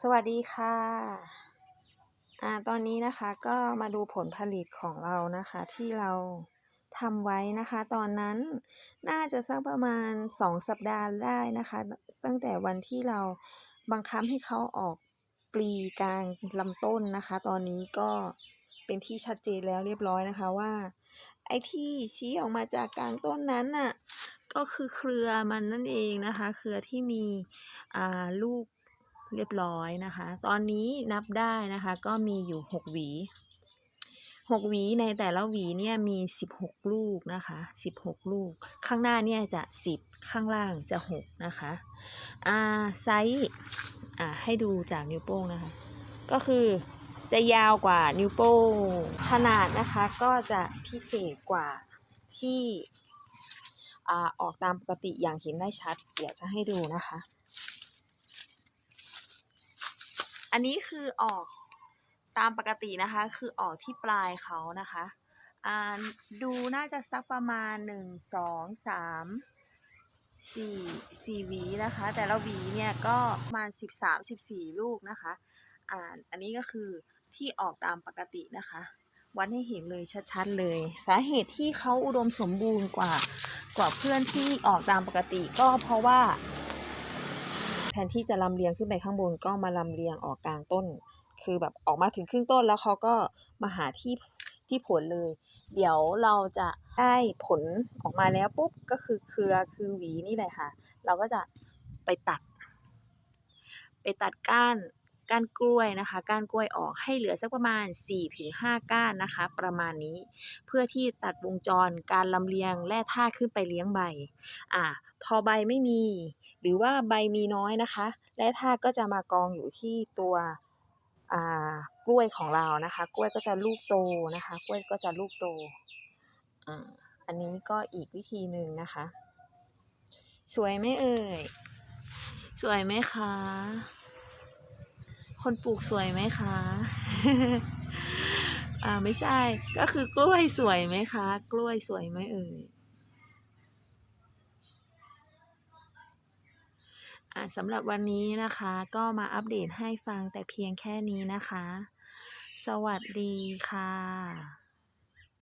สวัสดีค่ะอ่าตอนนี้นะคะก็มาดูผลผลิตของเรานะคะ ที่เราทำไว้นะคะ ตอนนั้นน่าจะสักประมาณ 2 สัปดาห์ได้นะคะ ตั้งแต่วันที่เราบังคับให้เขาออกปลีกลางลำต้นนะคะ ตอนนี้ก็เป็นที่ชัดเจนแล้วเรียบร้อยนะคะว่า ไอ้ที่ชี้ออกมาจากกลางต้นนั้นน่ะก็คือเครือมันนั่นเองนะคะ เครือที่มีอ่าลูก เรียบร้อยนะคะ ตอนนี้นับได้นะคะ ก็มีอยู่6หวี6หวีในแต่ละหวีเนี่ยมี16ลูกนะคะ16ลูก ข้างหน้าเนี่ยจะ10ข้างล่างจะ6นะคะอ่าไซส์อ่าให้ดูจากนิ้วโป้งนะคะ ก็คือจะยาวกว่านิ้วโป้งขนาดนะคะก็จะพิเศษกว่าที่อาออกตามปกติอย่างเห็นได้ชัด เดี๋ยวจะให้ดูนะคะ อันนี้คือออกตามปกตินะคะ คือออกที่ปลายเขานะคะดูน่าจะสักประมาณ 1 2 3 4 4หวีนะคะ แต่ละหวีเนี่ยก็ประมาณ 13 14 ลูกนะคะอ่าอันนี้ก็คือที่ออกตามปกตินะคะ วัดให้เห็นเลยชัดๆเลย สาเหตุที่เขาอุดมสมบูรณ์กว่ากว่าเพื่อนที่ออกตามปกติ ก็เพราะว่า แทนที่จะลำเลียงขึ้นไปข้างบนก็มาลำเลียงออกกลางต้น คือแบบออกมาถึงครึ่งต้นแล้วเขาก็มาหาที่ที่ผลเลย เดี๋ยวเราจะได้ผลออกมาแล้วปุ๊บก็คือเครือคือหวีนี่แหละค่ะ เราก็จะไปตัด ไปตัดก้าน ก้านกล้วยนะคะ ก้านกล้วยออกให้เหลือสักประมาณ 4-5 ก้านนะคะ ประมาณนี้ เพื่อที่ตัดวงจรการลำเลียงแร่ธาตุขึ้นไปเลี้ยงใบ อ่า พอใบไม่มี หรือว่าใบมีน้อยนะคะ แร่ธาตุก็จะมากองอยู่ที่ตัวอ่ากล้วยของเรานะคะ กล้วยก็จะลูกโตนะคะ กล้วยก็จะลูกโตอ่าอันนี้ก็อีกวิธีหนึ่งนะคะ สวยไหมเอ่ย สวยไหมคะ คนปลูกสวยไหมคะ อ่าไม่ใช่ ก็คือกล้วยสวยไหมคะ กล้วยสวยไหมเอ่ยสำหรับวันนี้นะคะ ก็มาอัปเดตให้ฟังแต่เพียงแค่นี้นะคะ สวัสดีค่ะ